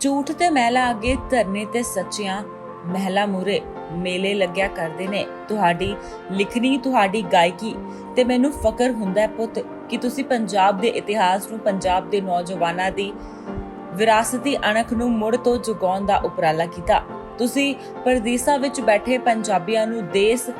ਝੂਠ ਤੇ ਮਹਿਲਾ ਅੱਗੇ ਧਰਨੇ ਤੇ ਸੱਚੀਆਂ ਮਹਿਲਾ ਮੂਰੇ ਮੇਲੇ ਲੱਗਿਆ ਕਰਦੇ ਨੇ। ਤੁਹਾਡੀ ਲਿਖਣੀ, ਤੁਹਾਡੀ ਗਾਇਕੀ ਤੇ ਮੈਨੂੰ ਫਕਰ ਹੁੰਦਾ ਹੈ ਪੁੱਤ ਕਿ ਤੁਸੀਂ ਪੰਜਾਬ ਦੇ ਇਤਿਹਾਸ ਨੂੰ, ਪੰਜਾਬ ਦੇ ਨੌਜਵਾਨਾਂ ਦੀ ਵਿਰਾਸਤੀ ਅਣਖ ਨੂੰ ਮੁੜ ਤੋਂ ਜਗਾਉਣ ਦਾ ਉਪਰਾਲਾ ਕੀਤਾ। ਤੁਸੀਂ ਪਰਦੇਸਾਂ ਵਿੱਚ ਬੈਠੇ ਪੰਜਾਬੀਆਂ ਨੂੰ ਦੇਸ਼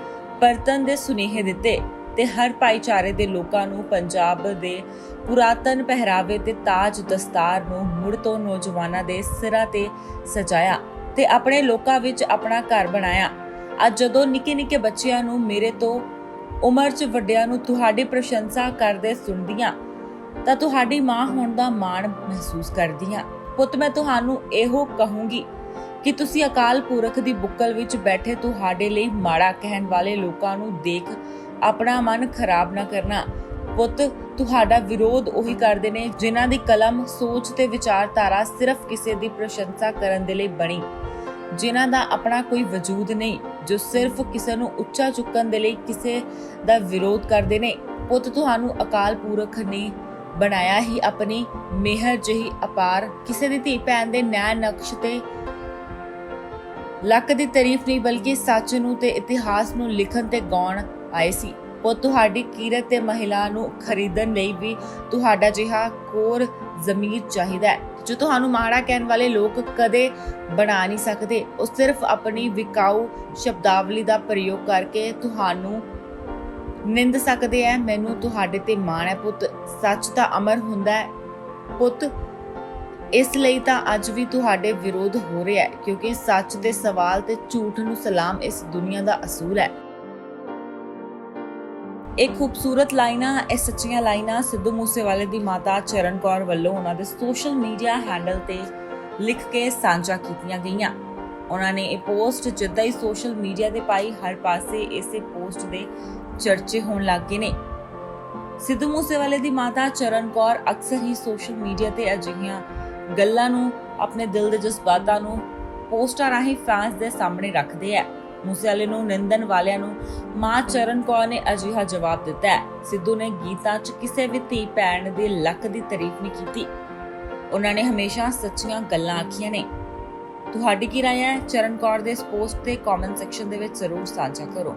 ਪਰਤਨ ਦੇ ਸੁਨੇਹੇ ਦਿੱਤੇ। ਤੇ ਹਰ ਭਾਈਚਾਰੇ ਦੇ ਲੋਕਾਂ ਨੂੰ ਪੰਜਾਬ ਦੇ ਪੁਰਾਤਨ ਪਹਿਰਾਵੇ ਤੇ ਤਾਜ ਦਸਤਾਰ ਨੂੰ ਮੁੜ ਤੋਂ ਨੌਜਵਾਨਾਂ ਦੇ ਸਿਰਾਂ ਤੇ ਸਜਾਇਆ ਤੇ ਆਪਣੇ ਲੋਕਾਂ ਵਿੱਚ ਆਪਣਾ ਘਰ ਬਣਾਇਆ। ਅੱਜ ਜਦੋਂ ਨਿੱਕੇ ਨਿੱਕੇ ਬੱਚਿਆਂ ਨੂੰ ਮੇਰੇ ਤੋਂ ਉਮਰ 'ਚ ਵੱਡਿਆਂ ਨੂੰ ਤੁਹਾਡੀ ਪ੍ਰਸ਼ੰਸਾ ਕਰਦੇ ਸੁਣਦੀਆਂ, ਤਾਂ ਤੁਹਾਡੀ ਮਾਂ ਹੋਣ ਦਾ ਮਾਣ ਮਹਿਸੂਸ ਕਰਦੀਆਂ। ਪੁੱਤ, ਮੈਂ ਤੁਹਾਨੂੰ ਇਹੋ ਕਹੂੰਗੀ ਕਿ ਤੁਸੀਂ ਅਕਾਲ ਪੁਰਖ ਦੀ ਬੁੱਕਲ ਵਿੱਚ ਬੈਠੇ ਤੁਹਾਡੇ ਲਈ ਮਾੜਾ ਕਹਿਣ ਵਾਲੇ ਲੋਕਾਂ ਨੂੰ ਦੇਖ ਆਪਣਾ ਮਨ ਖਰਾਬ ਨਾ ਕਰਨਾ। ਪੁੱਤ, ਤੁਹਾਡਾ ਵਿਰੋਧ ਉਹੀ ਕਰਦੇ ਨੇ ਜਿਨ੍ਹਾਂ ਦੀ ਕਲਮ, ਸੋਚ ਤੇ ਵਿਚਾਰਧਾਰਾ ਸਿਰਫ ਕਿਸੇ ਦੀ ਪ੍ਰਸ਼ੰਸਾ ਕਰਨ ਦੇ ਲਈ ਬਣੀ। ਜਿਨ੍ਹਾਂ ਦਾ ਆਪਣਾ ਕੋਈ ਵਜੂਦ ਨਹੀਂ, ਜੋ ਸਿਰਫ ਕਿਸੇ ਨੂੰ ਉੱਚਾ ਚੁੱਕਣ ਦੇ ਲਈ ਕਿਸੇ ਦਾ ਵਿਰੋਧ ਕਰਦੇ ਨੇ। ਪੁੱਤ, ਤੁਹਾਨੂੰ ਅਕਾਲ ਪੁਰਖ ਨੇ ਬਣਾਇਆ ਹੀ ਆਪਣੀ ਮਿਹਰ ਜਿਹੀ ਅਪਾਰ। ਕਿਸੇ ਦੀ ਧੀ ਭੈਣ ਦੇ ਨੈ ਨਕਸ਼ ਤੇ ਲੱਕ ਦੀ ਤਾਰੀਫ ਨਹੀਂ, ਬਲਕਿ ਸੱਚ ਨੂੰ ਤੇ ਇਤਿਹਾਸ ਨੂੰ ਲਿਖਣ ਤੇ ਗਾਉਣ ਆਏ ਸੀ। ਉਹ ਤੁਹਾਡੀ ਕੀਰਤ ਤੇ ਮਹਿਲਾ ਨੂੰ ਖਰੀਦਣ ਲਈ ਵੀ ਤੁਹਾਡਾ ਜਿਹਾ ਕੋਰ ਜ਼ਮੀਰ ਚਾਹੀਦਾ ਹੈ, ਜੋ ਤੁਹਾਨੂੰ ਮਾੜਾ ਕਹਿਣ ਵਾਲੇ ਲੋਕ ਕਦੇ ਬਣਾ ਨਹੀਂ ਸਕਦੇ। ਉਹ ਸਿਰਫ ਆਪਣੀ ਵਿਕਾਊ ਸ਼ਬਦਾਵਲੀ ਦਾ ਪ੍ਰਯੋਗ ਕਰਕੇ ਤੁਹਾਨੂੰ ਨਿੰਦ ਸਕਦੇ ਐ ਮੈਨੂੰ ਤੁਹਾਡੇ ਤੇ ਮਾਣ ਹੈ ਪੁੱਤ। ਸੱਚ ਤਾਂ ਅਮਰ ਹੁੰਦਾ ਹੈ ਪੁੱਤ। ਇਸ ਲਈ ਤਾਂ ਅੱਜ ਵੀ ਤੁਹਾਡੇ ਵਿਰੋਧ ਹੋ ਰਿਹਾ ਹੈ, ਕਿਉਂਕਿ ਸੱਚ ਦੇ ਸਵਾਲ ਤੇ ਝੂਠ ਨੂੰ ਸਲਾਮ ਇਸ ਦੁਨੀਆ ਦਾ ਅਸੂਲ ਹੈ। ਇਹ ਖੂਬਸੂਰਤ ਲਾਈਨਾਂ, ਇਹ ਸੱਚੀਆਂ ਲਾਈਨਾਂ ਸਿੱਧੂ ਮੂਸੇਵਾਲੇ ਦੀ ਮਾਤਾ ਚਰਨ ਕੌਰ ਵੱਲੋਂ ਉਹਨਾਂ ਦੇ ਸੋਸ਼ਲ ਮੀਡੀਆ ਹੈਂਡਲ ਤੇ ਲਿਖ ਕੇ ਸਾਂਝਾ ਕੀਤੀਆਂ ਗਈਆਂ। ਉਹਨਾਂ ਨੇ ਇਹ ਪੋਸਟ ਜਿੱਦਾਂ ਹੀ ਸੋਸ਼ਲ ਮੀਡੀਆ ਤੇ ਪਾਈ, ਹਰ ਪਾਸੇ ਇਸੇ ਪੋਸਟ ਦੇ ਚਰਚੇ ਹੋਣ ਲੱਗ ਗਏ ਨੇ। ਸਿੱਧੂ ਮੂਸੇਵਾਲੇ ਦੀ ਮਾਤਾ ਚਰਨ ਕੌਰ ਅਕਸਰ ਹੀ ਸੋਸ਼ਲ ਮੀਡੀਆ ਤੇ ਅਜਿਹੀਆਂ ਗੱਲਾਂ ਨੂੰ, ਆਪਣੇ ਦਿਲ ਦੇ ਜਜ਼ਬਾਤਾਂ ਨੂੰ ਪੋਸਟਾਂ ਰਾਹੀਂ ਫੈਨਸ ਦੇ ਸਾਹਮਣੇ ਰੱਖਦੇ ਆ। ਮੂਸੇਵਾਲੇ ਨੂੰ, ਨਿੰਦਣ ਵਾਲਿਆਂ ਨੂੰ, ਮਾਂ ਚਰਨ ਕੌਰ ਨੇ ਅਜਿਹਾ ਜਵਾਬ ਦਿੱਤਾ ਹੈ। ਸਿੱਧੂ ਨੇ ਗੀਤਾਂ 'ਚ ਕਿਸੇ ਵੀ ਧੀ ਭੈਣ ਦੇ ਲੱਕ ਦੀ ਤਾਰੀਫ ਨਹੀਂ ਕੀਤੀ। ਉਹਨਾਂ ਨੇ ਹਮੇਸ਼ਾ ਸੱਚੀਆਂ ਗੱਲਾਂ ਆਖੀਆਂ ਨੇ। ਤੁਹਾਡੀ ਕੀ ਰਾਏ ਹੈ? ਚਰਨ ਕੌਰ ਦੇ ਇਸ ਪੋਸਟ ਤੇ ਕਮੈਂਟ ਸੈਕਸ਼ਨ ਦੇ ਵਿੱਚ ਜ਼ਰੂਰ ਸਾਂਝਾ ਕਰੋ।